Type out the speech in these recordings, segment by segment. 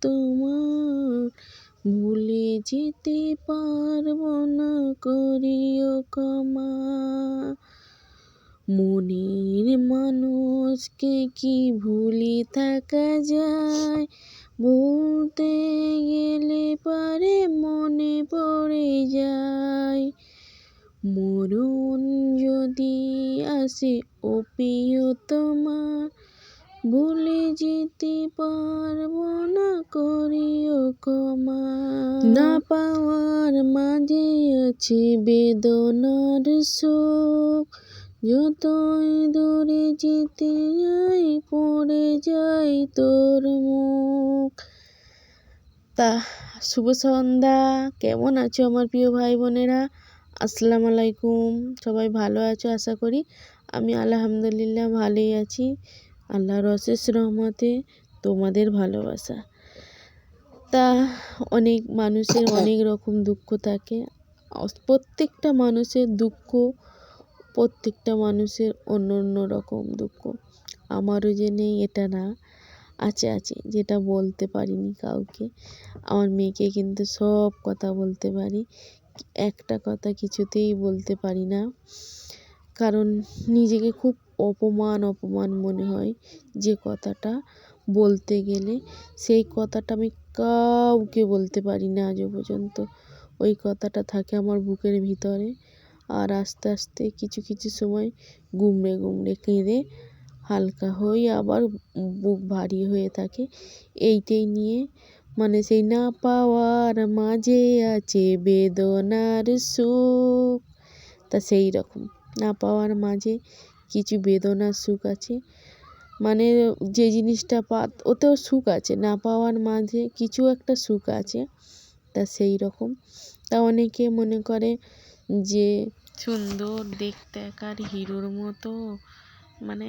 তোমার। ভুলে যেতে পারব না, করিও ক্ষমা। মনের মানুষকে কি ভুলে থাকা যায়? বলতে গেলে পারে মনে পড়ে যায়। মরণ যদি আসে ও তোমার ভুলে যেতে পারব না, করিও ক্ষমা। না পাওয়ার মাঝে আছে বেদনার শোক। যতই দূরে যেতে যাই পড়ে যাই তোর মুখ। তা শুভ সন্ধ্যা। কেমন আছো আমার প্রিয় ভাই বোনেরা? আসসালামু আলাইকুম। সবাই ভালো আছো? আশা করি আমি আলহামদুলিল্লাহ ভালোই আছি। আল্লাহর অশেষ রহমতে তোমাদের ভালোবাসা। তা অনেক মানুষের অনেক রকম দুঃখ থাকে। প্রত্যেকটা মানুষের দুঃখ, প্রত্যেকটা মানুষের অন্য অন্য রকম দুঃখ। আমারও যে নেই, এটা না। আছে আছে, যেটা বলতে পারিনি কাউকে। আমার মেয়েকে কিন্তু সব কথা বলতে পারি। একটা কথা কিছুতেই বলতে পারি না। কারণ নিজেকে খুব অপমান অপমান মনে হয় যে কথাটা বলতে গেলে। সেই কথাটা আমি কাউকে বলতে পারি না আজও পর্যন্ত। ওই কথাটা থাকে আমার বুকের ভিতরে আর আস্তে আস্তে কিছু কিছু সময় গুমড়ে গুমড়ে কেঁদে হালকা হয়ে আবার বুক ভারী হয়ে থাকে। এইটাই নিয়ে মানে সেই না পাওয়ার মাঝে আছে বেদনার সুখ। তা সেই রকম না পাওয়ার মাঝে কিছু বেদনার সুখ আছে। মানে যে জিনিসটা পা, ওতেও সুখ আছে। না পাওয়ার মাঝে কিছু একটা সুখ আছে, তা সেই রকম। তা অনেকে মনে করে যে সুন্দর দেখতে একার হিরোর মতো মানে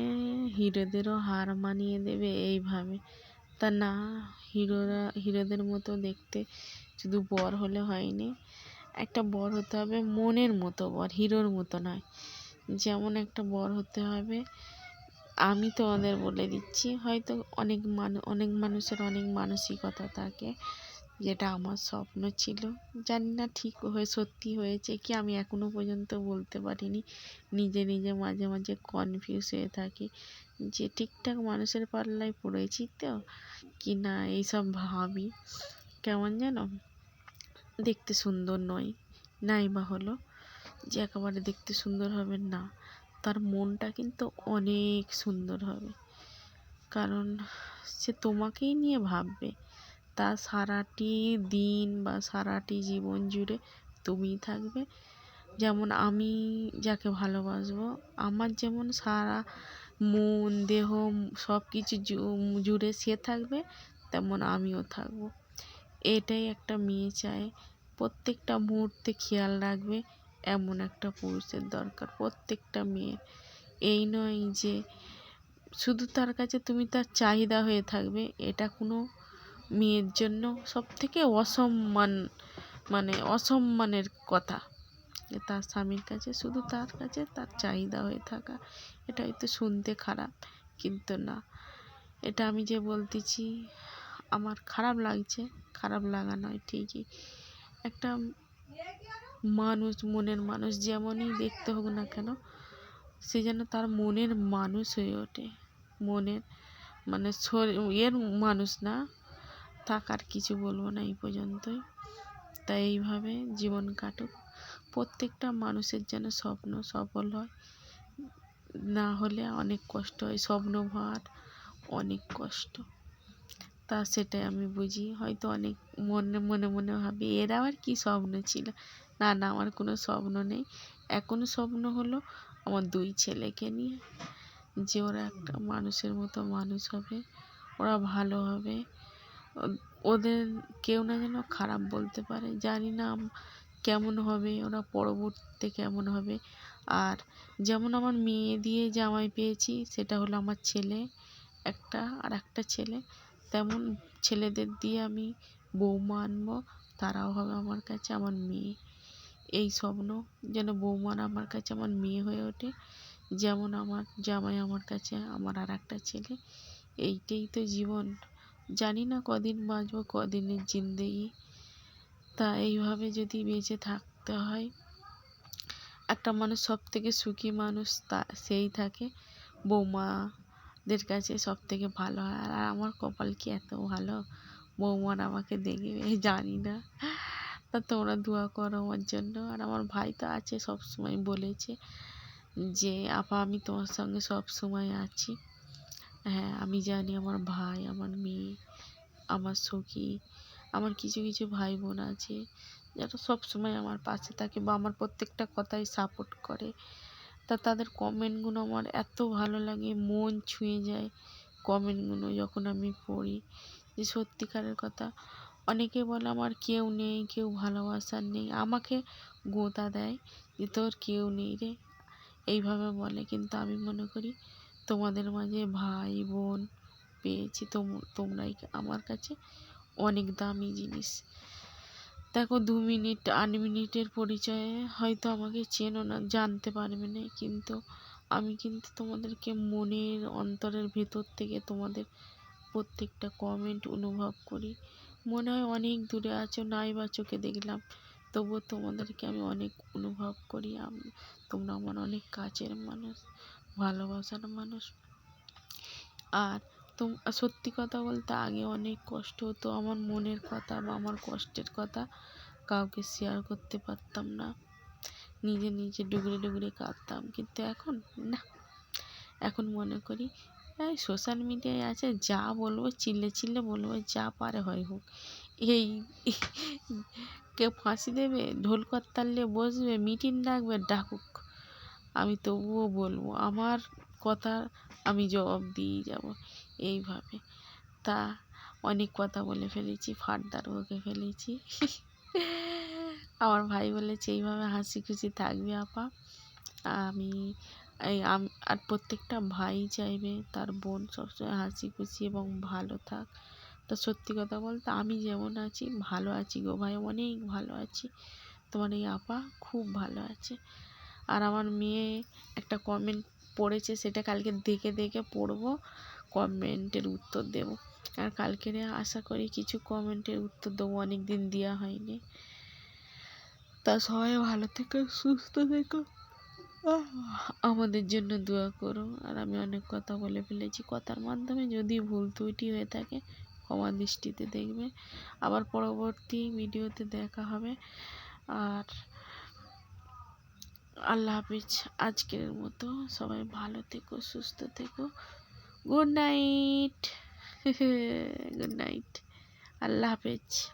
হিরোদেরও হার মানিয়ে দেবে এইভাবে। তা না, হিরোরা, হিরোদের মতো দেখতে শুধু বর হলে হয়নি। একটা বর হতে হবে মনের মতো বর, হিরোর মতো নয়। যেমন একটা বর হতে হবে। আমি তোমাদের বলে দিচ্ছি। হয়তো অনেক মানুষ অনেক মানুষের অনেক মানসিকতা থাকে, যেটা আমার স্বপ্ন ছিল। জানি না ঠিক হয়ে, সত্যি হয়েছে কি, আমি এখনও পর্যন্ত বলতে পারিনি। নিজে নিজে মাঝে মাঝে কনফিউজ হয়ে থাকি যে ঠিকঠাক মানুষের পাল্লায় পড়েছি তো, কি না এইসব ভাবি। কেমন যেন দেখতে সুন্দর নয়। নাই বা হলো। যে একেবারে দেখতে সুন্দর হবে না, তার মনটা কিন্তু অনেক সুন্দর হবে। কারণ সে তোমাকেই নিয়ে ভাববে তার সারাটি দিন বা সারাটি জীবন জুড়ে তুমিই থাকবে। যেমন আমি যাকে ভালোবাসবো, আমার যেমন সারা মন, দেহ, সব কিছু জুড়ে সে থাকবে, তেমন আমিও থাকব। এটাই একটা মেয়ে চায়। প্রত্যেকটা মুহূর্তে খেয়াল রাখবে এমন একটা পুরুষের দরকার প্রত্যেকটা মেয়ের। এই নয় যে শুধু তার কাছে তুমি তার চাহিদা হয়ে থাকবে, এটা কোনো মেয়ের জন্য সব থেকে অসম্মান মানে অসম্মানের কথা। যে তার স্বামীর কাছে শুধু তার কাছে তার চাহিদা হয়ে থাকা এটা হয়তো শুনতে খারাপ। কিন্তু না, এটা আমি যে বলতেছি, আমার খারাপ লাগছে, খারাপ লাগা নয়, ঠিকই। একটা মানুষ, মনের মানুষ যেমনই দেখতে হোক না কেন, সে যেন তার মনের মানুষ হয়ে ওঠে। মনের মানে এর মানুষ না, থাকার কিছু বলব না এই পর্যন্তই। তাই এইভাবে জীবন কাটুক। প্রত্যেকটা মানুষের যেন স্বপ্ন সফল হয়, না হলে অনেক কষ্ট হয়। স্বপ্ন ভার অনেক কষ্ট। তা সেটাই আমি বুঝি। হয়তো অনেক মনে মনে মনে ভাবি, এর আবার কী স্বপ্ন ছিল? না না আমার কোনো স্বপ্ন নেই। এখন স্বপ্ন হলো আমার দুই ছেলেকে নিয়ে যে ওরা একটা মানুষের মতো মানুষ হবে ওরা ভালো হবে। ওদের কেউ না যেন খারাপ বলতে পারে। জানি না কেমন হবে ওরা পরবর্তীতে কেমন হবে। আর যেমন আমার মেয়ে দিয়ে জামাই পেয়েছি সেটা হলো আমার ছেলে একটা আর একটা ছেলে। তেমন ছেলেদের দিয়ে আমি বৌমা আনব তারাও হবে আমার কাছে আমার মেয়ে। এই স্বপ্ন যেন বৌমার আমার কাছে আমার মেয়ে হয়ে ওঠে, যেমন আমার জামাই আমার কাছে আমার আর একটা ছেলে। এইটাই তো জীবন। জানি না কদিন বাঁচবো, কদিনের জিন্দেগি। তা এইভাবে যদি বেঁচে থাকতে হয়, একটা মানুষ সব থেকে সুখী মানুষ তা, সেই থাকে। বৌমাদের কাছে সব থেকে ভালো হয়। আর আমার কপাল কি এত ভালো? বৌমার আমাকে দেখবে? জানি না। তা তোমরা দোয়া করো আমার জন্য। আর আমার ভাই তো আছে সব সময় বলেছে যে, আপা, আমি তোমার সঙ্গে সব সময় আছি। হ্যাঁ আমি জানি আমার ভাই, আমার মেয়ে, আমার সখী, আমার কিছু কিছু ভাই বোন আছে, যারা সব সময় আমার পাশে থাকে বা আমার প্রত্যেকটা কথাই সাপোর্ট করে। তা তাদের কমেন্টগুলো আমার এত ভালো লাগে, মন ছুঁয়ে যায় কমেন্টগুলো যখন আমি পড়ি। যে সত্যিকারের কথা অনেকে বলে আমার কেউ নেই, কেউ ভালোবাসার নেই, আমাকে গোঁতা দেয় যে তোর কেউ নেই রে। এইভাবে বলে। কিন্তু আমি মনে করি তোমাদের মাঝে ভাই, বোন পেয়েছি তোমরাই আমার কাছে অনেক দামি জিনিস। দেখো দু মিনিট, আট মিনিটের পরিচয়ে হয়তো আমাকে চেনো না, জানতে পারবে না। কিন্তু আমি কিন্তু তোমাদেরকে মনের অন্তরের ভেতর থেকে তোমাদের প্রত্যেকটা কমেন্ট অনুভব করি। মনে হয় অনেক দূরে আছো, নাই বা চোখে দেখলাম। তবুও তোমাদেরকে আমি অনেক অনুভব করি। আমি, তোমরা আমার অনেক কাছের মানুষ, ভালোবাসার মানুষ। আর তো সত্যি কথা বলতে আগে অনেক কষ্ট হতো। আমার মনের কথা বা আমার কষ্টের কথা কাউকে শেয়ার করতে পারতাম না। নিজে নিজে ডুগরে ডুগরে কাঁদতাম। কিন্তু এখন না। এখন মনে করি এই সোশ্যাল মিডিয়ায় আছে, যা বলব, চিল্লে চিল্লে বলব, যা পারে হয় হোক। এই কেউ ফাঁসি দেবে, ঢোল করতালে বসবে, মিটিং ডাকবে, ডাকুক। আমি তবুও বলব, আমার কথা আমি জবাব দিয়ে যাব, এইভাবে। তা অনেক কথা বলে ফেলেছি, ফার্দার বকে ফেলেছি। আমার ভাই বলেছে, এইভাবে হাসি খুশি থাকবে, আপা। আমি এই আম, আর প্রত্যেকটা ভাই চাইবে তার বোন সবসময় হাসি খুশি এবং ভালো থাক। তো সত্যি কথা বলতে আমি যেমন আছি, ভালো আছি গো ভাই, অনেক ভালো আছি। তোমার এই আপা খুব ভালো আছে। আর আমার মেয়ে একটা কমেন্ট পড়েছে, সেটা কালকে দেখে দেখে পড়ব কমেন্টের উত্তর দেব। আর কালকে আশা করি কিছু কমেন্টের উত্তর দেবো অনেক দিন দেওয়া হয়নি। তা সবাই ভালো থেকো, সুস্থ থেকো। আমাদের জন্য দোয়া করো। আর আমি অনেক কথা বলে ফেলেছি। কথার মাধ্যমে যদি ভুল ত্রুটি হয়ে থাকে, ক্ষমা দৃষ্টিতে দেখবে। আবার পরবর্তী ভিডিওতে দেখা হবে। আর আল্লাহ হাফিজ। আজকের মতো সবাই ভালো থেকো, সুস্থ থেকো। Good night. Good night. আল্লাহ হাফেজ।